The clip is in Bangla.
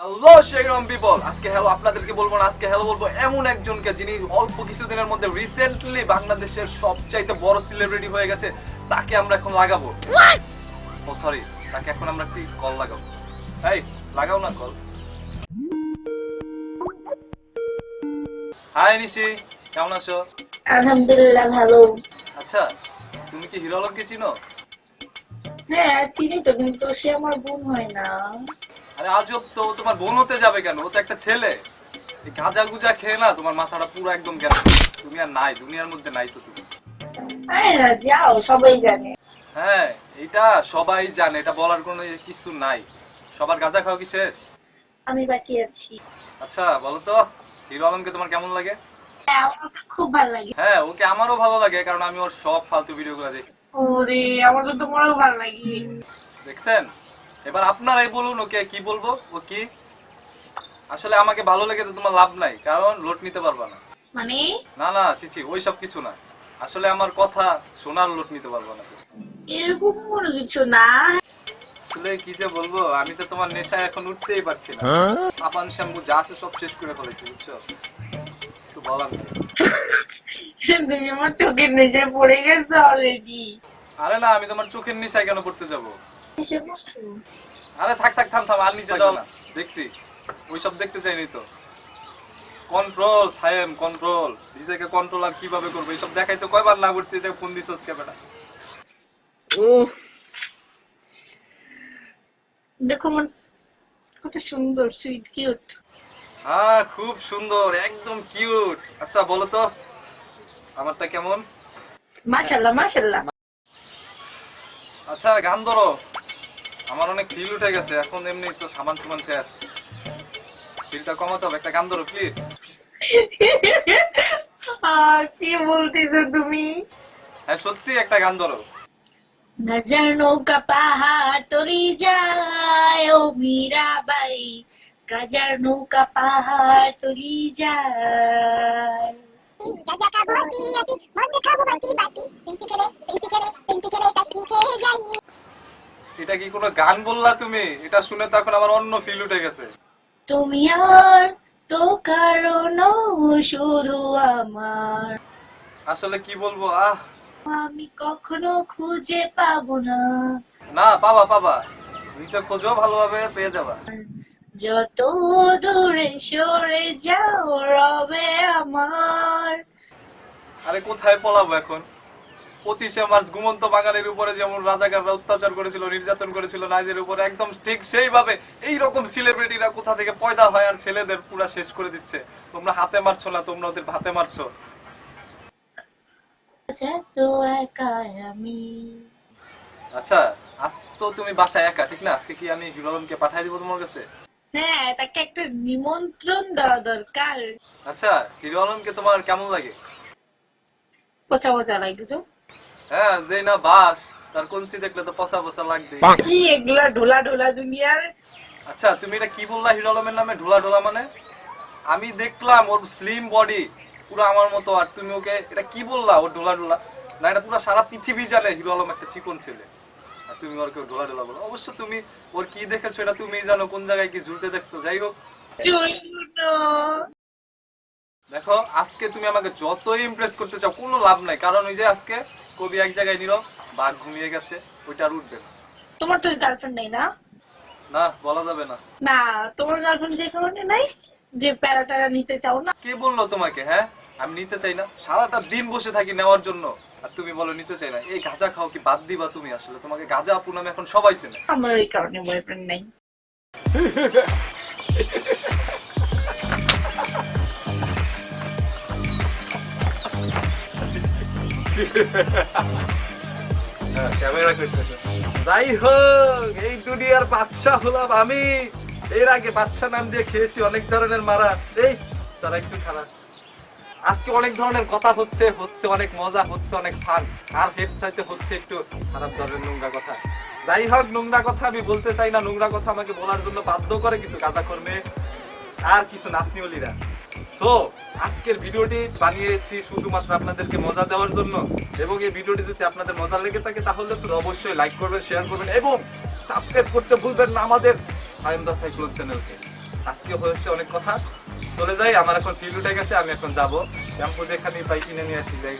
হ্যালো সেইরম পিপল আজকে হ্যালো আপনাদেরকে বলব না আজকে হ্যালো বলব এমন একজনকে যিনি অল্প কিছুদিনের মধ্যে রিসেন্টলি বাংলাদেশের সবচাইতে বড় সেলিব্রিটি হয়ে গেছে তাকে আমরা এখন লাগাবো। ও সরি তাকে এখন আমরা একটি কল লাগাবো। এই লাগাও না কল হাই নিশি কেমন আছো? আলহামদুলিল্লাহ ভালো। আচ্ছা তুমি কি হিরো আলমকে চিনো? হ্যাঁ চিনি তো কিন্তু সে আমার বোন হয় না। আজব তো তোমার বোন হতে যাবে কেন? ও তো একটা ছেলে। এই গাঁজা গুজা খেয়ে না তোমার মাথাটা পুরো একদম গেল তুমি আর নাই দুনিয়ার মধ্যে নাই তো তুমি। যাও সবাই জানে। হ্যাঁ এটা সবাই জানে এটা বলার কোনো কিছু নাই। সবার গাঁজা খাওয়া কি শেষ? আমি বাকি আছি। আচ্ছা বলো তো হিরো আলমকে তোমার কেমন লাগে? হ্যাঁ, খুব ভালো লাগে। হ্যাঁ ওকে আমারও ভালো লাগে কারণ আমি ওর সব ফালতু ভিডিওগুলো দেখি। ওরে আমার তো তোমারও ভালো লাগে। দেখছেন? এবার আপনারাই বলুন ওকে কি বলব? ও কি? আসলে আমাকে ভালো লেগে তো তোমার লাভ নাই কারণ লোট নিতে পারবা না। মানে? না না চিচি ওই সব কিছু না। আসলে আমার কথা শোনার লোট নিতে পারব না। এরকম কোনো কিছু না। আসলে কি যে বলব আমি তো তোমার নেশায় এখন উঠতেই পারছি না। সাবান শ্যাম্পু যা আছে সব শেষ করে ফেলেছি বুঝছ? কিছু বলার নেই। তুমি আমার চোখের নিচে পড়ে গেছো অলরেডি আরে না আমি তোমার চোখের নিশায় কেন পড়তে যাব? আরে থাক থাক থাম থাম আর নিচে যাও না। দেখছি। ওই সব দেখতে চাইনি তো। কন্ট্রোল সায়েম কন্ট্রোল নিজেকে কন্ট্রোল আর কীভাবে করব এইসব দেখাই তো কয়বার না করছি এটা ফোন দিছস ক্যামেরা উফ। দেখো আমার কত সুন্দর সুইট কিউট হ্যাঁ খুব সুন্দর একদম কিউট আচ্ছা বলো তো আমারটা কেমন? মাশাল্লাহ মাশাল্লাহ। আচ্ছা গান ধরো। আমার অনেক ফিল উঠে গেছে এখন এমনি তো সামান সুমান শেষ। ফিলটা কমাতে হবে একটা গান ধরো প্লিজ কি বলতেছো তুমি? হ্যাঁ সত্যি একটা গান ধরো। নজর নৌকা পাহাড় তরি যায় ও মীরাবাই গাজার নৌকা পাহাড় তরি যায়। গাজা খাব বিয়াতি মদ খাব বাতি বাতি পিন্তি খেলে পিন্তি খেলে পিন্তি খেলে তাসলি খেয়ে যাই এটা কি কোনো গান বললা তুমি? এটা শুনে তো এখন আমার অন্য ফিল উঠে গেছে। তুমি আর তো কারণ শুধু আমার। আসলে কি বলব? আহ। আমি কখনো খুঁজে পাবো না। না পাবা পাবা। নিচে খোঁজো ভালোভাবে পেয়ে যাবা। যত দূরে সরে যাও রবে আমার। আরে কোথায় পলাবো এখন? পঁচিশে মার্চ ঘুমন্ত বাঙালির উপরে যেমন রাজাকাররা অত্যাচার করেছিল নির্যাতন করেছিল নারীদের উপরে একদম ঠিক সেইভাবে এই রকম সেলিব্রিটিরা কোথা থেকে পয়দা হয় আর ছেলেদের পুরা শেষ করে দিচ্ছে। তোমরা হাতে মারছো না তোমরা ওদের ভাতে মারছো। আচ্ছা আচ্ছা আজ তো তুমি বাসায় একা ঠিক না? আজকে কি আমি হিরো আলমকে পাঠিয়ে দিব তোমার কাছে? হ্যাঁ তাকে একটা নিমন্ত্রণ দেওয়া দরকার। আচ্ছা হিরো আলমকে তোমার কেমন লাগে? পচা পচা লাগে তো। হ্যাঁ যে না বাস তার কঞ্চি দেখলে তো পচা পচা লাগবে কি এগুলা ঢোলা ঢোলা দুনিয়ার? আচ্ছা তুমি এটা কি বললা হিরো আলমের নামে? ঢোলা ঢোলা মানে? আমি দেখলাম ওর স্লিম বডি পুরো আমার মতো আর তুমি ওকে এটা কি বললা ওর ঢোলা ঢোলা? না এটা পুরো সারা পৃথিবী জানে হিরো আলম একটা চিকন ছেলে। আর তুমি ওর কেউ ঢোলা ঢোলা বলো। অবশ্য তুমি ওর কি দেখেছ এটা তুমি জানো কোন জায়গায় কি ঝুলতে দেখছ। যাই হোক। দেখো আজকে তুমি আমাকে যতই ইমপ্রেস করতে চাও কোনো লাভ নাই। কারণ ওই যে আজকে কবি এক জায়গায় নিল বাঘ ঘুমিয়ে গেছে ওইটা আর উঠবে না। তোমার তো গার্লফ্রেন্ড নেই না? না বলা যাবে না। না তোমার গার্লফ্রেন্ড যে কারণে নাই? যে প্যারাটারা নিতে চাও না? কে বলল তোমাকে হ্যাঁ? আমি নিতে চাই না। সারাটা দিন বসে থাকি নেওয়ার জন্য। আর তুমি বলো নিতে চাই না। এই গাঁজা খাও কি বাদ দিবা তুমি আসলে? তোমাকে গাঁজা আপু নামে এখন সবাই চেনে। আমার এই কারণে বয়ফ্রেন্ড নাই। যাই হোক এই দুনিয়ার বাদশা হলাম আমি। এর আগে বাদশা নাম দিয়ে খেয়েছি অনেক ধরনের মারা। এই, তারা একটু খারাপ আজকে অনেক ধরনের কথা হচ্ছে হচ্ছে অনেক মজা, হচ্ছে অনেক ফান। আর হেড চাইতে হচ্ছে একটু খারাপ ধরনের নোংরা কথা। যাই হোক নোংরা কথা আমি বলতে চাই না। নোংরা কথা আমাকে বলার জন্য বাধ্য করে কিছু কাজা করবে আর কিছু নাচনিওলিরা সো আজকের ভিডিওটি বানিয়েছি শুধুমাত্র আপনাদেরকে মজা দেওয়ার জন্য। এবং এই ভিডিওটি যদি আপনাদের মজা লেগে থাকে, তাহলে অবশ্যই লাইক করবেন শেয়ার করবেন এবং সাবস্ক্রাইব করতে ভুলবেন না আমাদের সাইম দা সাইক্লোন চ্যানেলকে আজকে হয়েছে অনেক কথা। চলে যাই, আমার এখন ভিডিওটা গেছে, আমি এখন যাব। শ্যাম্পু যেখানে বাইক কিনে নিয়ে আসি, যাই